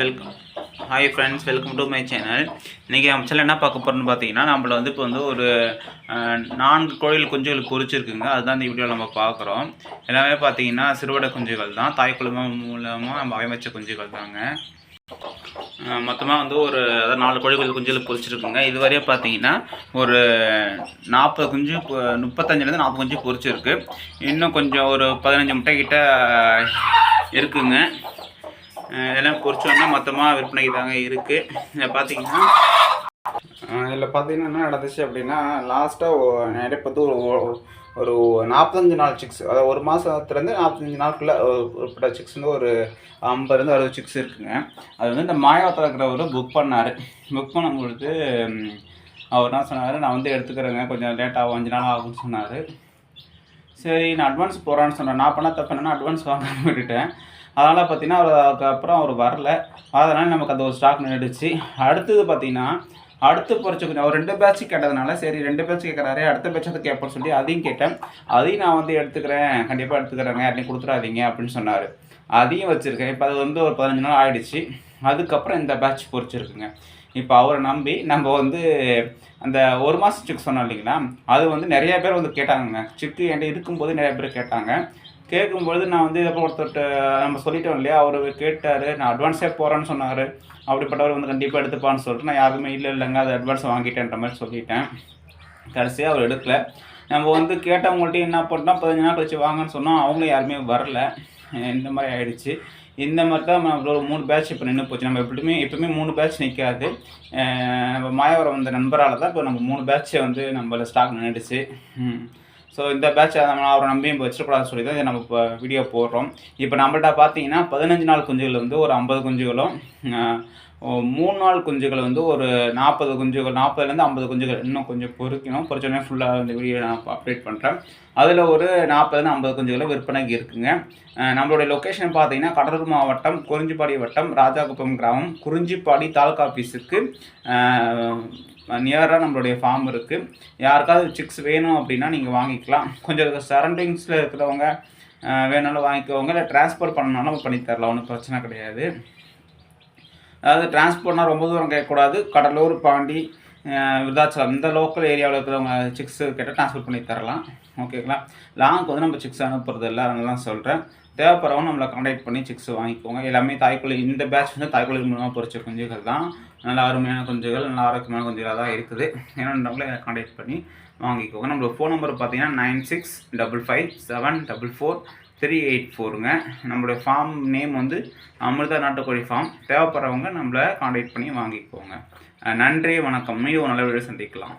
Welcome hi friends welcome to my channel இன்றைக்கி நம்ம என்ன பார்க்க போகிறோம்னு பார்த்தீங்கன்னா நம்மள வந்து இப்போ வந்து ஒரு நான்கு கோழிகள் குஞ்சுகள் பொறிச்சிருக்குங்க. அதுதான் இந்த வீடியோவில் நம்ம பார்க்குறோம். எல்லாமே பார்த்தீங்கன்னா சிறுவடை குஞ்சுகள் தான். தாய் குழுமம் மூலமாக நம்ம அமைச்ச குஞ்சுகள் தாங்க. மொத்தமாக வந்து ஒரு அதாவது நாலு கோழிகள் குஞ்சுகள் பொறிச்சிருக்குங்க. இதுவரையே பார்த்தீங்கன்னா ஒரு நாற்பது குஞ்சு முப்பத்தஞ்சுலேருந்து நாற்பது குஞ்சு பொறிச்சிருக்கு. இன்னும் கொஞ்சம் ஒரு பதினஞ்சு முட்டை கிட்ட இருக்குங்க. இதெல்லாம் பொரிச்சோன்னா மொத்தமாக விற்பனைக்கு தாங்க இருக்குது இதில் பார்த்தீங்கன்னா இதில் பார்த்தீங்கன்னா என்ன நடந்துச்சு அப்படின்னா லாஸ்ட்டாக நிறைய பார்த்து ஒரு ஒரு நாற்பத்தஞ்சு நாள் சிக்ஸ் அதாவது ஒரு மாதத்துலேருந்து நாற்பத்தஞ்சு நாளுக்குள்ளே உட்பட்ட சிக்ஸ் வந்து ஒரு ஐம்பதுலேருந்து அறுபது சிக்ஸ் இருக்குங்க. அது வந்து இந்த மாயாவத்தில் இருக்கிறவர் புக் பண்ணார். புக் பண்ணும்பொழுது அவர் என்ன சொன்னார் நான் வந்து எடுத்துக்கிறேங்க கொஞ்சம் லேட் ஆகும் அஞ்சு நாள் ஆகும்னு சொன்னார். சரி நான் அட்வான்ஸ் போகிறான்னு சொன்னேன். நான் பண்ணால் தப்பு என்னன்னா அட்வான்ஸ் வாங்க விட்டுட்டேன். அதனால் பார்த்தீங்கன்னா அவர் அதுக்கப்புறம் அவர் வரல. அதனால் நமக்கு அந்த ஒரு ஸ்டாக் நின்றுடுச்சு அடுத்தது பார்த்தீங்கன்னா அடுத்து பொறிச்ச கொஞ்சம் அவர் ரெண்டு பேட்ச் கேட்டதுனால சரி ரெண்டு பேட்ச் கேட்குறாரு அடுத்த பேட்ச் அதை கேட்போன்னு சொல்லி அதையும் கேட்டேன். அதையும் நான் வந்து எடுத்துக்கிறேன். கண்டிப்பாக எடுத்துக்கிறேங்க. யாரையும் கொடுத்துடாதீங்க அப்படின்னு சொன்னார். அதையும் வச்சுருக்கேன். இப்போ அது வந்து ஒரு பதினஞ்சு நாள் ஆகிடுச்சு அதுக்கப்புறம் இந்த பேட்ச் பொறிச்சிருக்குங்க. இப்போ அவரை நம்பி நம்ம வந்து அந்த ஒரு மாதம் சிக் சொன்னோம் இல்லைங்களா? அது வந்து நிறைய பேர் வந்து கேட்டாங்கங்க. சிக்கு என்கிட்ட இருக்கும்போது நிறைய பேர் கேட்டாங்க. கேட்கும்பொழுது நான் வந்து எப்போ ஒருத்தர்கிட்ட நம்ம சொல்லிட்டோம் இல்லையா? அவர் கேட்டார் நான் அட்வான்ஸே போகிறேன்னு சொன்னார். அப்படிப்பட்டவர் வந்து கண்டிப்பாக எடுத்துப்பான்னு சொல்லிட்டு நான் யாருமே இல்லை இல்லைங்க. அது அட்வான்ஸ் வாங்கிட்டேன்ற மாதிரி சொல்லிட்டேன். கடைசியாக அவர் எடுக்கல. நம்ம வந்து கேட்டவங்கள்ட்டையும் என்ன பண்ணோம்? பதினஞ்சு நாள் கழிச்சு வாங்கன்னு சொன்னோம். அவங்களும் யாருமே வரல. இந்த மாதிரி ஆயிடுச்சு. இந்த மாதிரி தான் நம்ம ஒரு மூணு பேட்ச் இப்போ நின்று போச்சு. நம்ம எப்படியுமே எப்பவுமே மூணு பேட்ச் நிற்காது நம்ம மாயவரம் வந்த நண்பரால் தான் இப்போ நம்ம மூணு பேட்சை வந்து நம்மள ஸ்டாக் நின்றுடுச்சு ஸோ இந்த பேட்ச் நம்ம அவரை நம்பியும் வச்சிடக்கூடாதுன்னு சொல்லி தான் இதை நம்ம இப்போ வீடியோ போடுறோம். இப்போ நம்மள்ட்ட பார்த்தீங்கன்னா பதினஞ்சு நாள் குஞ்சுகள் வந்து ஒரு ஐம்பது குஞ்சுகளும் மூணு நாள் குஞ்சுகள் வந்து ஒரு நாற்பது குஞ்சுகள் நாற்பதுலேருந்து ஐம்பது குஞ்சுகள் இன்னும் கொஞ்சம் பொறுக்கணும். பொறிச்சோடனே ஃபுல்லாக இந்த வீடியோ நான் அப்டேட் பண்ணுறேன் அதில் ஒரு நாற்பதுலேருந்து ஐம்பது குஞ்சுகளும் விற்பனைக்கு இருக்குங்க. நம்மளுடைய லொக்கேஷன் பார்த்தீங்கன்னா கடலூர் மாவட்டம் குறிஞ்சிப்பாடி வட்டம் ராஜாகுப்பம் கிராமம் குறிஞ்சிப்பாடி தாலுகா ஆஃபீஸுக்கு நியராக நம்மளுடைய ஃபார்ம் இருக்குது யாருக்காவது சிக்ஸ் வேணும் அப்படின்னா நீங்கள் வாங்கிக்கலாம். கொஞ்சம் சரௌண்டிங்ஸில் இருக்கிறவங்க வேணாலும் வாங்கிக்கோங்க. இல்லை ட்ரான்ஸ்ஃபர் பண்ணனாலும் நம்ம பண்ணி தரலாம். ஒன்றும் பிரச்சனை கிடையாது. அதாவது டிரான்ஸ்போர்ட்னால் ரொம்ப தூரம் கேட்கக்கூடாது. கடலூர் பாண்டி விருதாச்சலம் இந்த லோக்கல் ஏரியாவில் இருக்கிறவங்க சிக்ஸ் கேட்டால் ட்ரான்ஸ்ஃபர் பண்ணி தரலாம். ஓகேங்களா லாங்க்கு வந்து நம்ம சிக்ஸ் அனுப்புறது இல்லை அதனால தான் சொல்கிறேன் தேவைப்படுறவங்க நம்மளை காண்டாக்ட் பண்ணி சிக்ஸ் வாங்கிக்கோங்க. எல்லாமே தாய்க்குழி இந்த பேட்ச் வந்து தாய்க்குழி மூலமாக பொறிச்ச குஞ்சுகள் தான். நல்ல அருமையான குஞ்சுகள் நல்ல ஆரோக்கியமான குஞ்சுகளாக தான் இருக்குது. வேணுன்றவங்கள காண்டாக்ட் பண்ணி வாங்கிக்கோங்க. நம்மளோட ஃபோன் நம்பர் பார்த்தீங்கன்னா nine six double five seven double four three eight ஃபோருங்க நம்மளுடைய ஃபார்ம் நேம் வந்து அமிர்தா நாட்டுக்கோழி ஃபார்ம் தேவைப்படுறவங்க நம்மளை காண்டாக்ட் பண்ணி வாங்கிக்கோங்க. நன்றி வணக்கம். மீண்டும் நல்ல வீடு சந்திக்கலாம்.